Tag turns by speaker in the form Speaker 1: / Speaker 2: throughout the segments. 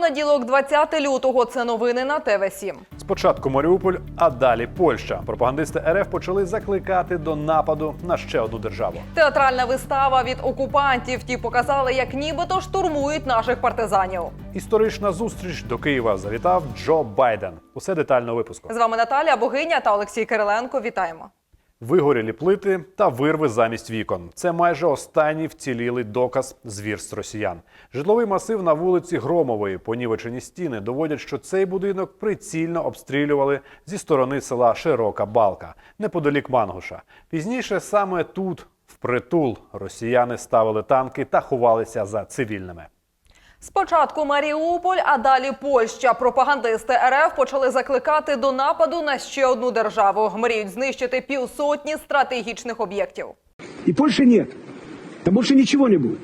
Speaker 1: Понеділок, 20 лютого. Це новини на ТВ 7
Speaker 2: Спочатку Маріуполь, а далі Польща. Пропагандисти РФ почали закликати до нападу на ще одну державу.
Speaker 1: Театральна вистава від окупантів. Ті показали, як нібито штурмують наших партизанів.
Speaker 2: Історична зустріч до Києва завітав Джо Байден. Усе детально у випуску.
Speaker 1: З вами Наталія Богиня та Олексій Кириленко. Вітаємо.
Speaker 2: Вигорілі плити та вирви замість вікон. Це майже останній вцілілий доказ звірств росіян. Житловий масив на вулиці Громової, понівечені стіни доводять, що цей будинок прицільно обстрілювали зі сторони села Широка Балка, неподалік Мангуша. Пізніше саме тут, впритул, росіяни ставили танки та ховалися за цивільними.
Speaker 1: Спочатку Маріуполь, а далі Польща. Пропагандисти РФ почали закликати до нападу на ще одну державу. Мріють знищити півсотні стратегічних об'єктів.
Speaker 3: И Польши нет. Там больше ничего не будет.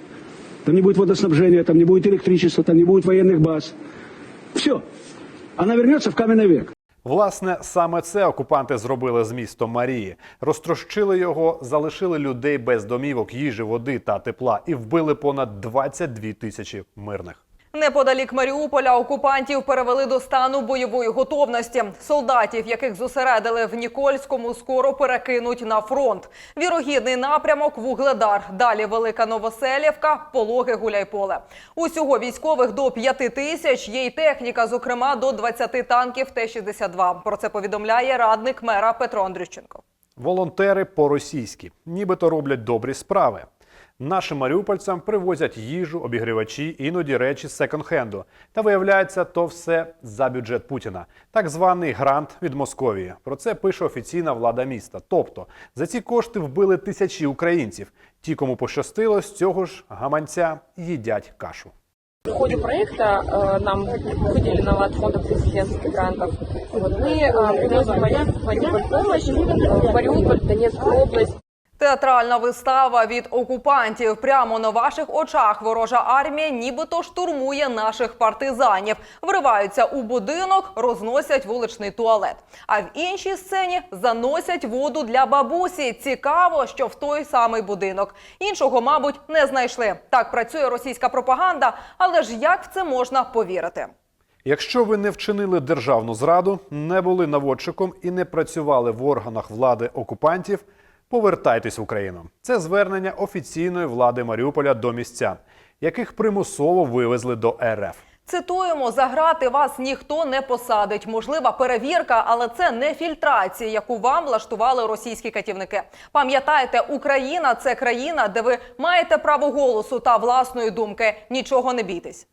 Speaker 3: Там не будет водоснабжения, там не будет электричества, там не будет военных баз. Все. Она вернется в каменный век.
Speaker 2: Власне, саме це окупанти зробили з містом Марії. Розтрощили його, залишили людей без домівок, їжі, води та тепла і вбили понад 22 тисячі мирних.
Speaker 1: Неподалік Маріуполя окупантів перевели до стану бойової готовності. Солдатів, яких зосередили в Нікольському, скоро перекинуть на фронт. Вірогідний напрямок Вугледар. Далі Велика Новоселівка, Пологи Гуляйполе. Усього військових до 5 тисяч. Є й техніка, зокрема до 20 танків Т-62. Про це повідомляє радник мера Петро Андрющенко.
Speaker 2: Волонтери по-російськи, нібито роблять добрі справи. Нашим маріупольцям привозять їжу, обігрівачі, іноді речі з секонд-хенду. Та виявляється, то все за бюджет Путіна. Так званий грант від Московії. Про це пише офіційна влада міста. Тобто за ці кошти вбили тисячі українців. Ті, кому пощастило, з цього ж гаманця їдять кашу.
Speaker 4: В ходе проекта э, нам выделено от фонда президентских грантов. Вот, мы э, привозим вояк- в Мариуполь помощь, э, в Мариуполь, Донецкую область.
Speaker 1: Театральна вистава від окупантів прямо на ваших очах. Ворожа армія нібито штурмує наших партизанів, вриваються у будинок, розносять вуличний туалет. А в іншій сцені заносять воду для бабусі. Цікаво, що в той самий будинок. Іншого, мабуть, не знайшли. Так працює російська пропаганда, але ж як в це можна повірити?
Speaker 2: Якщо ви не вчинили державну зраду, не були наводчиком і не працювали в органах влади окупантів, повертайтесь в Україну. Це звернення офіційної влади Маріуполя до містян, яких примусово вивезли до РФ.
Speaker 1: Цитуємо, за грати вас ніхто не посадить. Можлива перевірка, але це не фільтрація, яку вам влаштували російські катівники. Пам'ятайте, Україна це країна, де ви маєте право голосу та власної думки. Нічого не бійтесь.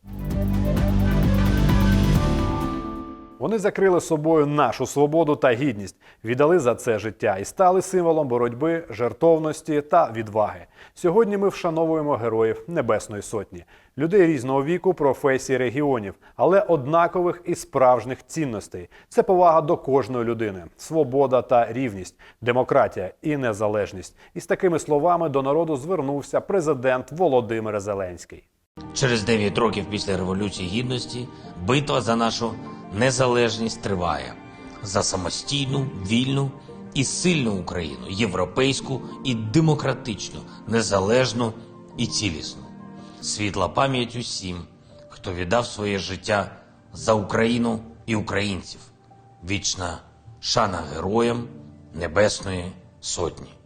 Speaker 2: Вони закрили собою нашу свободу та гідність, віддали за це життя і стали символом боротьби, жертовності та відваги. Сьогодні ми вшановуємо героїв Небесної Сотні, людей різного віку, професій, регіонів, але однакових і справжніх цінностей. Це повага до кожної людини, свобода та рівність, демократія і незалежність. І з такими словами до народу звернувся президент Володимир Зеленський.
Speaker 5: Через 9 років після Революції Гідності битва за нашу незалежність триває за самостійну, вільну і сильну Україну, європейську і демократичну, незалежну і цілісну. Світла пам'ять усім, хто віддав своє життя за Україну і українців. Вічна шана героям Небесної Сотні.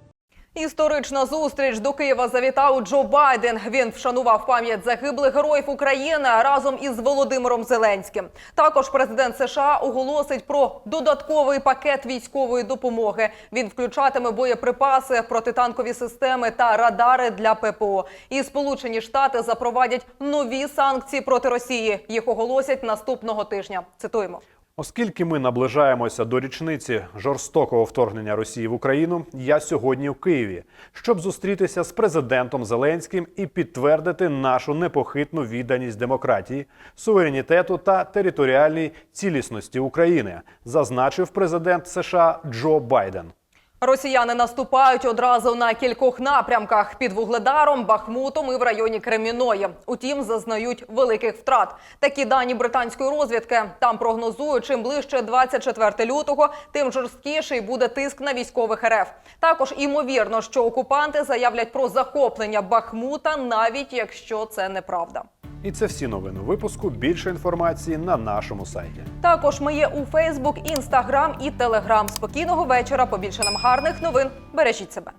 Speaker 1: Історична зустріч до Києва завітав Джо Байден. Він вшанував пам'ять загиблих героїв України разом із Володимиром Зеленським. Також президент США оголосить про додатковий пакет військової допомоги. Він включатиме боєприпаси, протитанкові системи та радари для ППО. І Сполучені Штати запровадять нові санкції проти Росії. Їх оголосять наступного тижня. Цитуємо.
Speaker 2: Оскільки ми наближаємося до річниці жорстокого вторгнення Росії в Україну, я сьогодні в Києві, щоб зустрітися з президентом Зеленським і підтвердити нашу непохитну відданість демократії, суверенітету та територіальній цілісності України, зазначив президент США Джо Байден.
Speaker 1: Росіяни наступають одразу на кількох напрямках під Вугледаром, Бахмутом і в районі Креміної. Утім, зазнають великих втрат. Такі дані британської розвідки там прогнозують, чим ближче 24 лютого, тим жорсткіший буде тиск на військових РФ. Також імовірно, що окупанти заявлять про захоплення Бахмута, навіть якщо це неправда.
Speaker 2: І це всі новини випуску. Більше інформації на нашому сайті.
Speaker 1: Також ми є у Фейсбук, Інстаграм і Телеграм. Спокійного вечора. Побільше нам гарних новин. Бережіть себе.